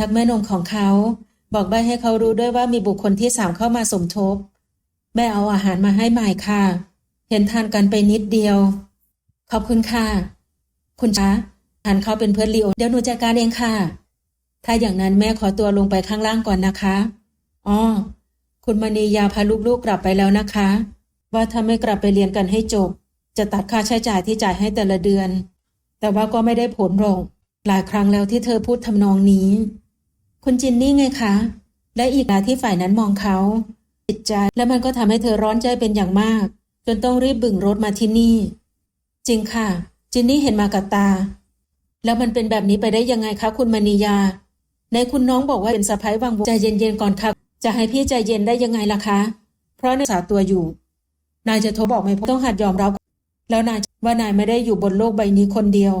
ทักแม่นงของเขา บอกใบให้เขารู้ด้วยว่ามีบุคคลที่สามเข้ามาสมทบ แม่เอาอาหารมาให้ใหม่ค่ะ เห็นทานกันไปนิดเดียว ขอบคุณค่ะ คุณคะทานเขาเป็นเพื่อนลีโอเดี๋ยวหนูจัดการเองค่ะ ถ้าอย่างนั้นแม่ขอตัวลงไปข้างล่างก่อนนะคะอ๋อคุณมณียาพาลูกๆกลับไปแล้วนะคะ ว่าถ้าไม่กลับไปเรียนกันให้จบ จะตัดค่าใช้จ่ายที่จ่ายให้แต่ละเดือน แต่ว่าก็ไม่ได้ผลหรอกหลายครั้งแล้วที่เธอพูดทำนองนี้ คุณจินนี่ไงคะ และอีกหลาที่ฝ่ายนั้นมองเขาจิตใจและมันก็ทำให้เธอร้อนใจเป็นอย่างมาก จนต้องรีบบึ่งรถมาที่นี่ จริงค่ะ จินนี่เห็นมากับตา แล้วมันเป็นแบบนี้ไปได้ยังไงคะ คุณมณียา ในคุณน้องบอกว่าเป็นสะพ้ายวังวใจเย็นๆก่อนค่ะจะให้พี่ใจเย็นได้ยังไงล่ะคะ เพราะในสาตัวอยู่ นายจะโทรบอกไหมต้องหัดยอมรับ แล้วนายว่านายไม่ได้อยู่บนโลกใบนี้คนเดียว